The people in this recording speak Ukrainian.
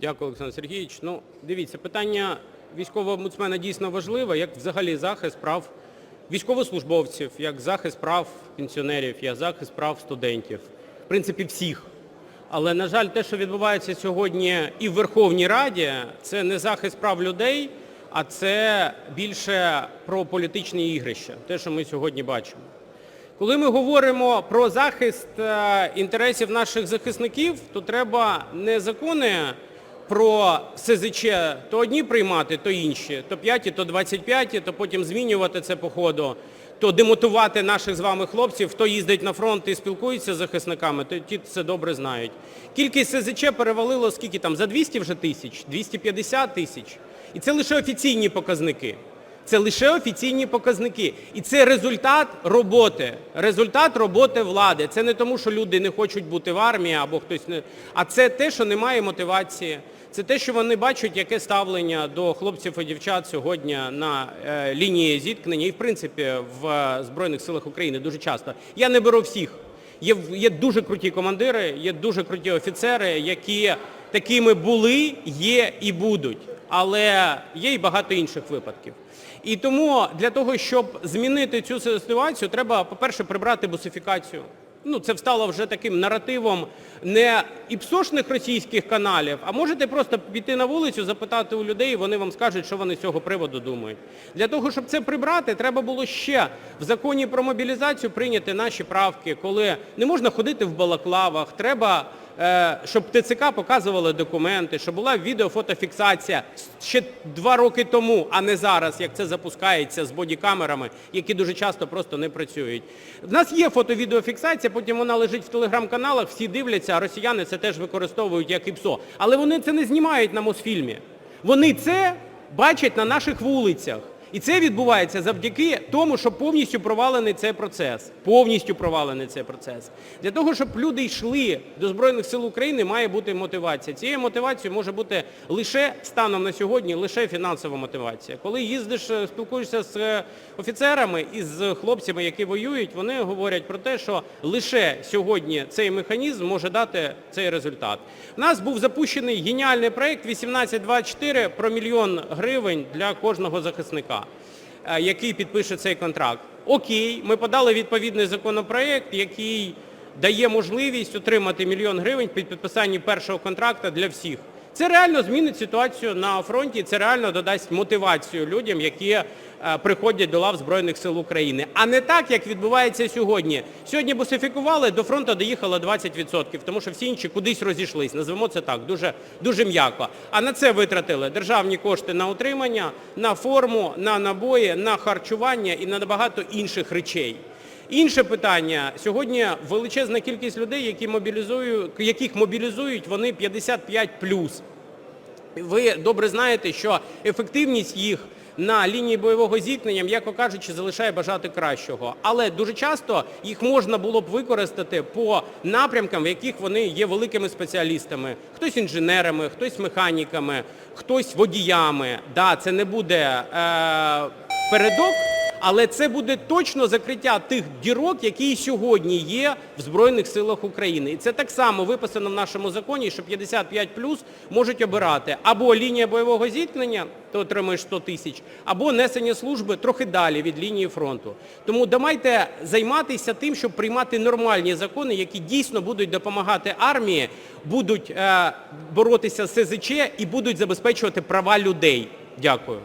Дякую, Олександр Сергійович. Ну, дивіться, питання військового омбудсмена дійсно важливе, як взагалі захист прав військовослужбовців, як захист прав пенсіонерів, як захист прав студентів. В принципі, всіх. Але, на жаль, те, що відбувається сьогодні і в Верховній Раді, це не захист прав людей, а це більше про політичні ігрища, те, що ми сьогодні бачимо. Коли ми говоримо про захист е, інтересів наших захисників, то треба не закони про СЗЧ то одні приймати, то інші, то 5, то 25, то потім змінювати це по ходу, то демотувати наших з вами хлопців, хто їздить на фронт і спілкується з захисниками, то ті це добре знають. Кількість СЗЧ перевалило скільки там, за 200 вже тисяч, 250 тисяч. І це лише офіційні показники. Це лише офіційні показники. І це результат роботи, результат роботи влади. Це не тому, що люди не хочуть бути в армії або хтось не. А це те, що немає мотивації. Це те, що вони бачать, яке ставлення до хлопців і дівчат сьогодні на е, лінії зіткнення і, в принципі, в Збройних силах України дуже часто. Я не беру всіх. Є, є дуже круті командири, є дуже круті офіцери, які такими були, є і будуть. Але є і багато інших випадків. І тому для того, щоб змінити цю ситуацію, треба, по-перше, прибрати бусифікацію. Ну, це стало вже таким наративом не іпсошних російських каналів, а можете просто піти на вулицю, запитати у людей, і вони вам скажуть, що вони з цього приводу думають. Для того, щоб це прибрати, треба було ще в законі про мобілізацію прийняти наші правки, коли не можна ходити в балаклавах, треба щоб ТЦК показували документи, щоб була відеофотофіксація ще два роки тому, а не зараз, як це запускається з бодікамерами, які дуже часто просто не працюють. В нас є фото-відеофіксація, потім вона лежить в телеграм-каналах, всі дивляться, а росіяни це теж використовують як ІПСО. Але вони це не знімають на Мосфільмі. Вони це бачать на наших вулицях. І це відбувається завдяки тому, що повністю провалений цей процес. Повністю провалений цей процес. Для того, щоб люди йшли до Збройних сил України, має бути мотивація. Цією мотивацією може бути лише станом на сьогодні, лише фінансова мотивація. Коли їздиш, е, спілкуєшся з е, офіцерами і з хлопцями, які воюють, вони говорять про те, що лише сьогодні цей механізм може дати цей результат. У нас був запущений геніальний проєкт 1824 про мільйон гривень для кожного захисника який підпише цей контракт. Окей, ми подали відповідний законопроект, який дає можливість отримати мільйон гривень під підписанні першого контракту для всіх. Це реально змінить ситуацію на фронті, це реально додасть мотивацію людям, які е, приходять до лав Збройних сил України. А не так, як відбувається сьогодні. Сьогодні бусифікували, до фронту доїхало 20%, тому що всі інші кудись розійшлись. Назвемо це так, дуже, дуже м'яко. А на це витратили державні кошти на утримання, на форму, на набої, на харчування і на багато інших речей. Інше питання. Сьогодні величезна кількість людей, які мобілізують, яких мобілізують, вони 55+. Ви добре знаєте, що ефективність їх на лінії бойового зіткнення, м'яко кажучи, залишає бажати кращого. Але дуже часто їх можна було б використати по напрямкам, в яких вони є великими спеціалістами. Хтось інженерами, хтось механіками, хтось водіями. Да, це не буде е, передок, але це буде точно закриття тих дірок, які і сьогодні є в Збройних силах України. І це так само виписано в нашому законі, що 55 плюс можуть обирати або лінія бойового зіткнення, ти отримуєш 100 тисяч, або несення служби трохи далі від лінії фронту. Тому давайте займатися тим, щоб приймати нормальні закони, які дійсно будуть допомагати армії, будуть е, боротися з СЗЧ і будуть забезпечувати права людей. Дякую.